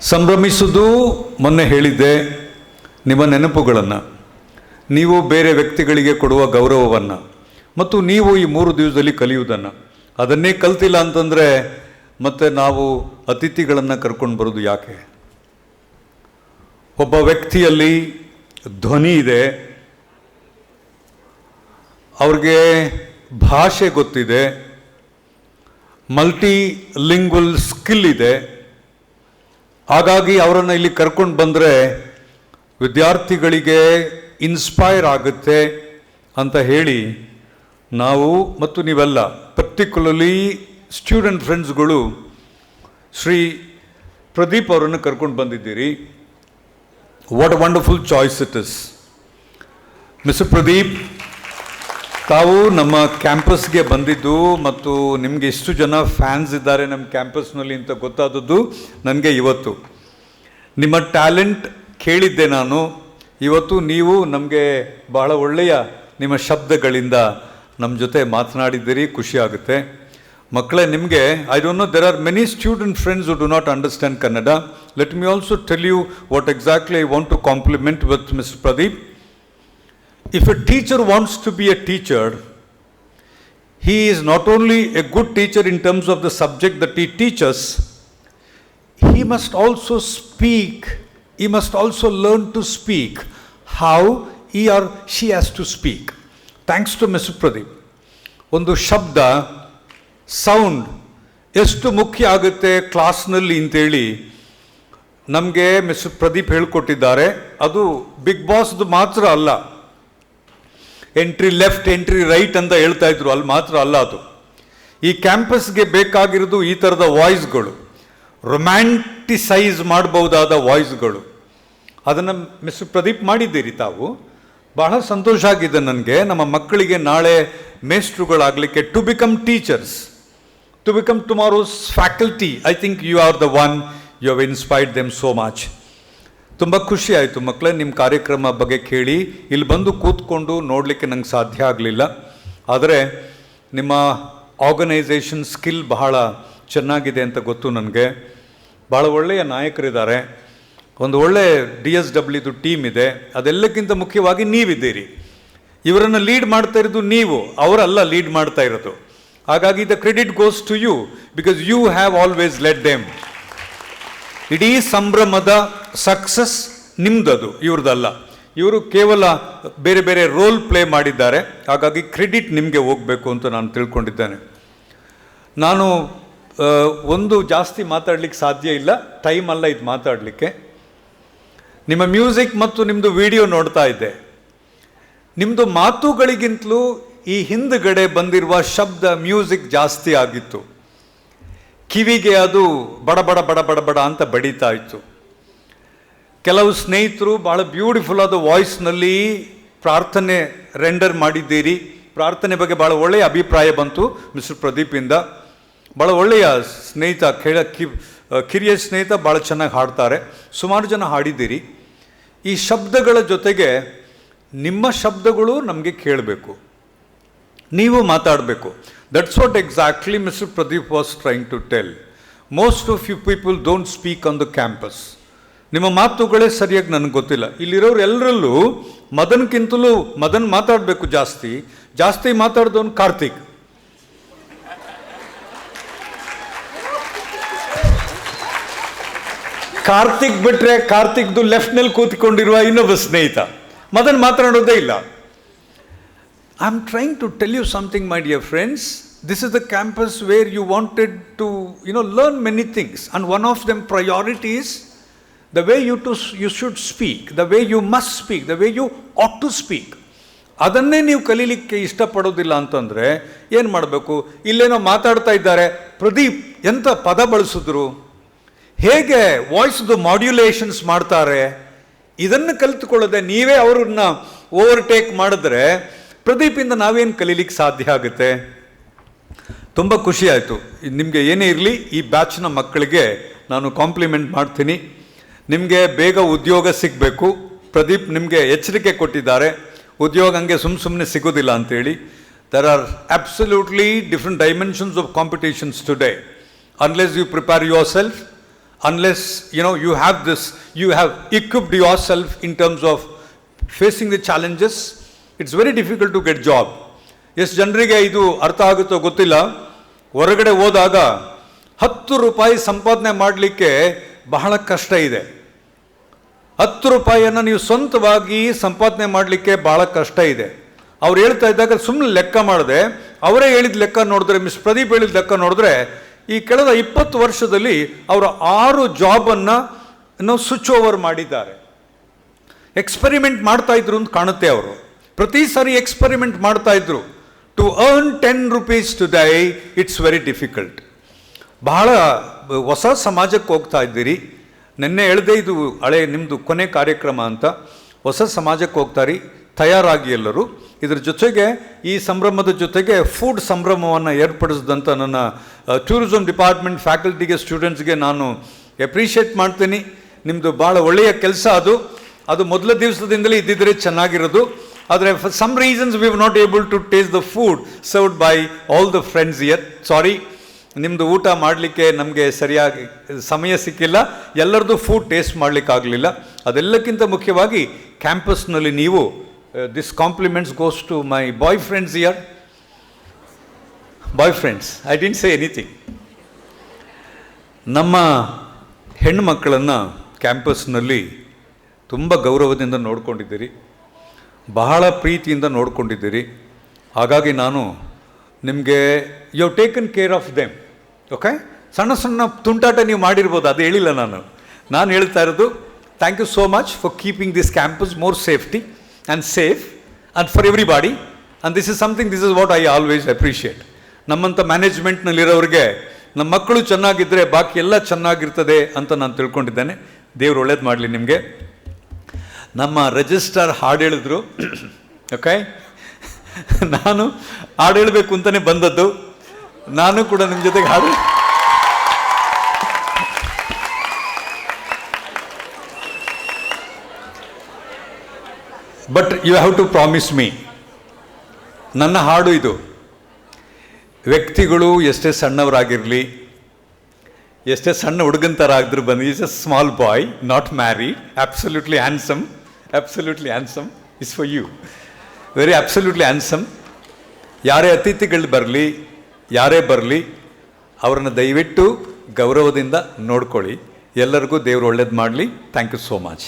ಸಂಭ್ರಮಿಸುವುದು ಮೊನ್ನೆ ಹೇಳಿದ್ದೆ ನಿಮ್ಮ ನೆನಪುಗಳನ್ನು. ನೀವು ಬೇರೆ ವ್ಯಕ್ತಿಗಳಿಗೆ ಕೊಡುವ ಗೌರವವನ್ನು ಮತ್ತು ನೀವು ಈ ಮೂರು ದಿವಸದಲ್ಲಿ ಕಲಿಯುವುದನ್ನು. ಅದನ್ನೇ ಕಲ್ತಿಲ್ಲ ಅಂತಂದರೆ ಮತ್ತೆ ನಾವು ಅತಿಥಿಗಳನ್ನು ಕರ್ಕೊಂಡು ಬರೋದು ಯಾಕೆ? ಒಬ್ಬ ವ್ಯಕ್ತಿಯಲ್ಲಿ ಧ್ವನಿ ಇದೆ. ಅವ್ರಿಗೆ ಭಾಷೆ ಗೊತ್ತಿದೆ. ಮಲ್ಟಿ ಲಿಂಗ್ವಲ್ ಸ್ಕಿಲ್ ಇದೆ. ಹಾಗಾಗಿ ಅವರನ್ನು ಇಲ್ಲಿ ಕರ್ಕೊಂಡು ಬಂದರೆ ವಿದ್ಯಾರ್ಥಿಗಳಿಗೆ ಇನ್ಸ್ಪೈರ್ ಆಗುತ್ತೆ ಅಂತ ಹೇಳಿ ನಾವು ಮತ್ತು ನೀವೆಲ್ಲ ಪರ್ಟಿಕ್ಯುಲರ್ಲಿ ಸ್ಟೂಡೆಂಟ್ ಫ್ರೆಂಡ್ಸ್ಗಳು ಶ್ರೀ ಪ್ರದೀಪ್ ಅವರನ್ನು ಕರ್ಕೊಂಡು ಬಂದಿದ್ದೀರಿ. What wonderful choice it is mister Pradeep ತಾವು ನಮ್ಮ ಕ್ಯಾಂಪಸ್ಗೆ ಬಂದಿದ್ದು ಮತ್ತು ನಿಮಗೆ ಇಷ್ಟು ಜನ ಫ್ಯಾನ್ಸ್ ಇದ್ದಾರೆ ನಮ್ಮ ಕ್ಯಾಂಪಸ್ನಲ್ಲಿ ಅಂತ ಗೊತ್ತಾದದ್ದು ನನಗೆ ಇವತ್ತು. ನಿಮ್ಮ ಟ್ಯಾಲೆಂಟ್ ಕೇಳಿದ್ದೆ ನಾನು. ಇವತ್ತು ನೀವು ನಮಗೆ ಬಹಳ ಒಳ್ಳೆಯ ನಿಮ್ಮ ಶಬ್ದಗಳಿಂದ ನಮ್ಮ ಜೊತೆ ಮಾತನಾಡಿದ್ದೀರಿ, ಖುಷಿ ಆಗುತ್ತೆ. ಮಕ್ಕಳೇ, ನಿಮಗೆ I don't know there are many student friends who do not understand Kannada let me also tell you what exactly I want to compliment with mister Pradeep if a teacher wants to be a teacher, he is not only a good teacher in terms of the subject that he teaches, he must also speak, he must also learn to speak how he or she has to speak. Thanks to Mr. Pradeep. ಒಂದು ಶಬ್ದ sound ಎಷ್ಟು ಮುಖ್ಯ ಆಗುತ್ತೆ ಕ್ಲಾಸ್ನಲ್ಲಿ ಅಂತೇಳಿ ನಮಗೆ miss Pradeep ಹೇಳ್ಕೊಟ್ಟಿದ್ದಾರೆ ಅದು ಬಿಗ್ ಬಾಸ್ದು ಮಾತ್ರ ಅಲ್ಲ ಎಂಟ್ರಿ ಲೆಫ್ಟ್ ಎಂಟ್ರಿ ರೈಟ್ ಅಂತ ಹೇಳ್ತಾ ಇದ್ರು. ಅಲ್ಲಿ ಮಾತ್ರ ಅಲ್ಲ ಅದು. ಈ ಕ್ಯಾಂಪಸ್ಗೆ ಬೇಕಾಗಿರೋದು ಈ ಥರದ ವಾಯ್ಸ್ಗಳು. ರೊಮ್ಯಾಂಟಿಸೈಸ್ ಮಾಡಬಹುದಾದ ವಾಯ್ಸ್ಗಳು. ಅದನ್ನು ಮಿಸ್ಟರ್ ಪ್ರದೀಪ್ ಮಾಡಿದ್ದೀರಿ ತಾವು. ಬಹಳ ಸಂತೋಷ ಆಗಿದೆ ನನಗೆ. ನಮ್ಮ ಮಕ್ಕಳಿಗೆ ನಾಳೆ ಮೇಸ್ಟ್ರುಗಳಾಗಲಿಕ್ಕೆ to become teachers to become tomorrow's faculty I think you are the one you have inspired them so much ತುಂಬ ಖುಷಿ ಆಯಿತು. ಮಕ್ಕಳೇ ನಿಮ್ಮ ಕಾರ್ಯಕ್ರಮ ಬಗ್ಗೆ ಕೇಳಿ. ಇಲ್ಲಿ ಬಂದು ಕೂತ್ಕೊಂಡು ನೋಡಲಿಕ್ಕೆ ನಂಗೆ ಸಾಧ್ಯ ಆಗಲಿಲ್ಲ. ಆದರೆ ನಿಮ್ಮ ಆರ್ಗನೈಸೇಷನ್ ಸ್ಕಿಲ್ ಬಹಳ ಚೆನ್ನಾಗಿದೆ ಅಂತ ಗೊತ್ತು ನನಗೆ. ಭಾಳ ಒಳ್ಳೆಯ ನಾಯಕರಿದ್ದಾರೆ. ಒಂದು ಒಳ್ಳೆ ಡಿ ಎಸ್ ಡಬ್ಲ್ಯೂದು ಟೀಮ್ ಇದೆ. ಅದೆಲ್ಲಕ್ಕಿಂತ ಮುಖ್ಯವಾಗಿ ನೀವಿದ್ದೀರಿ. ಇವರನ್ನು ಲೀಡ್ ಮಾಡ್ತಾ ಇರೋದು ನೀವು. ಅವರಲ್ಲ ಲೀಡ್ ಮಾಡ್ತಾ ಇರೋದು. ಹಾಗಾಗಿ the credit goes to you because you have always let them ಇಡೀ ಸಂಭ್ರಮದ ಸಕ್ಸಸ್ ನಿಮ್ದದು ಇವ್ರದ್ದಲ್ಲ ಇವರು ಕೇವಲ ಬೇರೆ ಬೇರೆ ರೋಲ್ ಪ್ಲೇ ಮಾಡಿದ್ದಾರೆ. ಹಾಗಾಗಿ ಕ್ರೆಡಿಟ್ ನಿಮಗೆ ಹೋಗಬೇಕು ಅಂತ ನಾನು ತಿಳ್ಕೊಂಡಿದ್ದೇನೆ. ನಾನು ಒಂದು ಜಾಸ್ತಿ ಮಾತಾಡಲಿಕ್ಕೆ ಸಾಧ್ಯ ಇಲ್ಲ. ಟೈಮ್ ಅಲ್ಲ ಇದು ಮಾತಾಡಲಿಕ್ಕೆ. ನಿಮ್ಮ ಮ್ಯೂಸಿಕ್ ಮತ್ತು ನಿಮ್ಮದು ವಿಡಿಯೋ ನೋಡ್ತಾ ಇದ್ದೆ. ನಿಮ್ಮದು ಮಾತುಗಳಿಗಿಂತಲೂ ಈ ಹಿಂದುಗಡೆ ಬಂದಿರುವ ಶಬ್ದ ಮ್ಯೂಸಿಕ್ ಜಾಸ್ತಿ ಆಗಿತ್ತು. ಕಿವಿಗೆ ಅದು ಬಡಬಡ ಬಡ ಬಡ ಬಡ ಬಡ ಅಂತ ಬಡಿತಾ ಇತ್ತು. ಕೆಲವು ಸ್ನೇಹಿತರು ಭಾಳ ಬ್ಯೂಟಿಫುಲ್ ಆದ ವಾಯ್ಸ್ನಲ್ಲಿ ಪ್ರಾರ್ಥನೆ ರೆಂಡರ್ ಮಾಡಿದ್ದೀರಿ. ಪ್ರಾರ್ಥನೆ ಬಗ್ಗೆ ಭಾಳ ಒಳ್ಳೆಯ ಅಭಿಪ್ರಾಯ ಬಂತು ಮಿಸ್ಟರ್ ಪ್ರದೀಪಿಂದ ಭಾಳ ಒಳ್ಳೆಯ ಸ್ನೇಹಿತ, ಕೇಳ ಕಿ, ಕಿರಿಯ ಸ್ನೇಹಿತ ಭಾಳ ಚೆನ್ನಾಗಿ ಹಾಡ್ತಾರೆ. ಸುಮಾರು ಜನ ಹಾಡಿದ್ದೀರಿ. ಈ ಶಬ್ದಗಳ ಜೊತೆಗೆ ನಿಮ್ಮ ಶಬ್ದಗಳು ನಮಗೆ ಕೇಳಬೇಕು. ನೀವು ಮಾತಾಡಬೇಕು. That's what exactly mister Pradeep was trying to tell most of you people don't speak on the campus ನಿಮ್ಮ ಮಾತುಗಳೇ ಸರಿಯಾಗಿ ನನಗೆ ಗೊತ್ತಿಲ್ಲ. ಇಲ್ಲಿರೋರು ಎಲ್ಲರಲ್ಲೂ ಮದನ್ಗಿಂತಲೂ ಮದನ್ ಮಾತಾಡಬೇಕು ಜಾಸ್ತಿ. ಜಾಸ್ತಿ ಮಾತಾಡಿದವನು ಕಾರ್ತಿಕ್. ಕಾರ್ತಿಕ್ ಬಿಟ್ರೆ ಕಾರ್ತಿಕ್ದು ಲೆಫ್ಟ್ನಲ್ಲಿ ಕೂತ್ಕೊಂಡಿರುವ ಇನ್ನೊಬ್ಬ ಸ್ನೇಹಿತ. ಮದನ್ ಮಾತನಾಡೋದೇ ಇಲ್ಲ. I'm trying to tell you something, my dear friends. This is the campus where you wanted to, you know, learn many things, and one of them priorities the way you to you should speak, the way you must speak, the way you ought to speak. ಅದನ್ನೇ ನೀವು ಕಲೀಲಿಕ್ಕೆ ಇಷ್ಟಪಡೋದಿಲ್ಲ ಅಂತಂದರೆ ಏನು ಮಾಡಬೇಕು ಇಲ್ಲೇನೋ ಮಾತಾಡ್ತಾ ಇದ್ದಾರೆ ಪ್ರದೀಪ್ ಎಂಥ ಪದ ಬಳಸಿದ್ರು ಹೇಗೆ ವಾಯ್ಸ್ದು ಮಾಡ್ಯುಲೇಷನ್ಸ್ ಮಾಡ್ತಾರೆ ಇದನ್ನು ಕಲಿತುಕೊಳ್ಳದೆ ನೀವೇ ಅವ್ರನ್ನ ಓವರ್ಟೇಕ್ ಮಾಡಿದ್ರೆ ಪ್ರದೀಪಿಂದ ನಾವೇನು ಕಲೀಲಿಕ್ಕೆ ಸಾಧ್ಯ ಆಗುತ್ತೆ? ತುಂಬ ಖುಷಿ ಆಯಿತು. ನಿಮಗೆ ಏನೇ ಇರಲಿ, ಈ ಬ್ಯಾಚ್ನ ಮಕ್ಕಳಿಗೆ ನಾನು ಕಾಂಪ್ಲಿಮೆಂಟ್ ಮಾಡ್ತೀನಿ. ನಿಮಗೆ ಬೇಗ ಉದ್ಯೋಗ ಸಿಗಬೇಕು. ಪ್ರದೀಪ್ ನಿಮಗೆ ಎಚ್ಚರಿಕೆ ಕೊಟ್ಟಿದ್ದಾರೆ. ಉದ್ಯೋಗ ಹಂಗೆ ಸುಮ್ಮ ಸುಮ್ಮನೆ ಸಿಗೋದಿಲ್ಲ ಅಂತೇಳಿ. There are absolutely different dimensions of competitions today unless you prepare yourself unless you know you have this you have equipped yourself in terms of facing the challenges it's very difficult to get job ಎಷ್ಟು ಜನರಿಗೆ ಇದು ಅರ್ಥ ಆಗುತ್ತೋ ಗೊತ್ತಿಲ್ಲ. ಹೊರಗಡೆ ಹೋದಾಗ ಹತ್ತು ರೂಪಾಯಿ ಸಂಪಾದನೆ ಮಾಡಲಿಕ್ಕೆ ಬಹಳ ಕಷ್ಟ ಇದೆ. ಹತ್ತು ರೂಪಾಯಿಯನ್ನು ನೀವು ಸ್ವಂತವಾಗಿ ಸಂಪಾದನೆ ಮಾಡಲಿಕ್ಕೆ ಭಾಳ ಕಷ್ಟ ಇದೆ. ಅವ್ರು ಹೇಳ್ತಾ ಇದ್ದಾಗ ಸುಮ್ಮನೆ ಲೆಕ್ಕ ಮಾಡಿದೆ. ಅವರೇ ಹೇಳಿದ ಲೆಕ್ಕ ನೋಡಿದ್ರೆ, ಮಿಸ್ ಪ್ರದೀಪ್ ಹೇಳಿದ ಲೆಕ್ಕ ನೋಡಿದ್ರೆ, ಈ ಕೆಳದ ಇಪ್ಪತ್ತು ವರ್ಷದಲ್ಲಿ ಅವರ ಆರು ಜಾಬನ್ನು ನಾವು ಸ್ವಿಚ್ ಓವರ್ ಮಾಡಿದ್ದಾರೆ. ಎಕ್ಸ್ಪೆರಿಮೆಂಟ್ ಮಾಡ್ತಾ ಇದ್ರು ಅಂತ ಕಾಣುತ್ತೆ ಅವರು. ಪ್ರತಿ ಸಾರಿ ಎಕ್ಸ್ಪೆರಿಮೆಂಟ್ ಮಾಡ್ತಾ ಇದ್ರು. To earn ten rupees to die it's very difficult ಬಹಳ ಹೊಸ ಸಮಾಜಕ್ಕೆ ಹೋಗ್ತಾ ಇದ್ದೀರಿ. ನಿನ್ನೆ ಹೇಳದೆ ಇದು ಹಳೆ ನಿಮ್ಮದು ಕೊನೆ ಕಾರ್ಯಕ್ರಮ ಅಂತ. ಹೊಸ ಸಮಾಜಕ್ಕೆ ಹೋಗ್ತಾರಿ, ತಯಾರಾಗಿ ಎಲ್ಲರೂ. ಇದ್ರ ಜೊತೆಗೆ, ಈ ಸಂಭ್ರಮದ ಜೊತೆಗೆ ಫುಡ್ ಸಂಭ್ರಮವನ್ನು ಏರ್ಪಡಿಸಿದಂಥ ನನ್ನ ಟೂರಿಸಂ ಡಿಪಾರ್ಟ್ಮೆಂಟ್ ಫ್ಯಾಕಲ್ಟಿಗೆ ಸ್ಟೂಡೆಂಟ್ಸ್ಗೆ ನಾನು ಎಪ್ರಿಷಿಯೇಟ್ ಮಾಡ್ತೀನಿ. ನಿಮ್ಮದು ಭಾಳ ಒಳ್ಳೆಯ ಕೆಲಸ ಅದು. ಅದು ಮೊದಲ ದಿವಸದಿಂದಲೇ ಇದ್ದಿದ್ದರೆ ಚೆನ್ನಾಗಿರೋದು. ಆದರೆ for some reasons we not able to taste the food served by all the friends here sorry ನಿಮ್ಮದು ಊಟ ಮಾಡಲಿಕ್ಕೆ ನಮಗೆ ಸರಿಯಾಗಿ ಸಮಯ ಸಿಕ್ಕಿಲ್ಲ. ಎಲ್ಲರದ್ದು ಫುಡ್ ಟೇಸ್ಟ್ ಮಾಡಲಿಕ್ಕಾಗಲಿಲ್ಲ. ಅದೆಲ್ಲಕ್ಕಿಂತ ಮುಖ್ಯವಾಗಿ ಕ್ಯಾಂಪಸ್ನಲ್ಲಿ ನೀವು this compliments goes to my boy friends here boy friends I didn't say anything ನಮ್ಮ ಹೆಣ್ಣು ಮಕ್ಕಳನ್ನು ಕ್ಯಾಂಪಸ್ನಲ್ಲಿ ತುಂಬ ಗೌರವದಿಂದ ನೋಡ್ಕೊಂಡಿದ್ದೀರಿ. ಬಹಳ ಪ್ರೀತಿಯಿಂದ ನೋಡ್ಕೊಂಡಿದ್ದೀರಿ. ಹಾಗಾಗಿ ನಾನು ನಿಮಗೆ you taken care of them okay ಸಣ್ಣ ಸಣ್ಣ ತುಂಟಾಟ ನೀವು ಮಾಡಿರ್ಬೋದು, ಅದು ಹೇಳಿಲ್ಲ ನಾನು. ನಾನು ಹೇಳ್ತಾ ಇರೋದು thank you so much for keeping this campus more safety and safe and for everybody and this is something this is what I always appreciate ನಮ್ಮಂಥ ಮ್ಯಾನೇಜ್ಮೆಂಟ್ನಲ್ಲಿರೋರಿಗೆ ನಮ್ಮ ಮಕ್ಕಳು ಚೆನ್ನಾಗಿದ್ದರೆ ಬಾಕಿ ಎಲ್ಲ ಚೆನ್ನಾಗಿರ್ತದೆ ಅಂತ ನಾನು ತಿಳ್ಕೊಂಡಿದ್ದೇನೆ. ದೇವ್ರು ಒಳ್ಳೇದು ಮಾಡಲಿ ನಿಮಗೆ. ನಮ್ಮ ರಿಜಿಸ್ಟರ್ ಹಾಡು ಹೇಳಿದ್ರು ಓಕೆ ನಾನು ಹಾಡು ಹೇಳಬೇಕು ಅಂತಲೇ ಬಂದದ್ದು. ನಾನು ಕೂಡ ನಿಮ್ಮ ಜೊತೆಗೆ ಹಾಡು. But you have to promise me ನನ್ನ ಹಾಡು ಇದು. ವ್ಯಕ್ತಿಗಳು ಎಷ್ಟೇ ಸಣ್ಣವರಾಗಿರಲಿ, ಎಷ್ಟೇ ಸಣ್ಣ ಹುಡುಗನ ಥರ ಆಗಿದ್ರು ಬಂದು is a small boy not marry absolutely handsome absolutely handsome is for you very absolutely handsome ಯಾರೇ ಅತಿಥಿಗಳು ಬರಲಿ, ಯಾರೇ ಬರಲಿ, ಅವ್ರನ್ನ ದಯವಿಟ್ಟು ಗೌರವದಿಂದ ನೋಡ್ಕೊಳ್ಳಿ. ಎಲ್ಲರಿಗೂ ದೇವರು ಒಳ್ಳೇದು ಮಾಡಲಿ. Thank you so much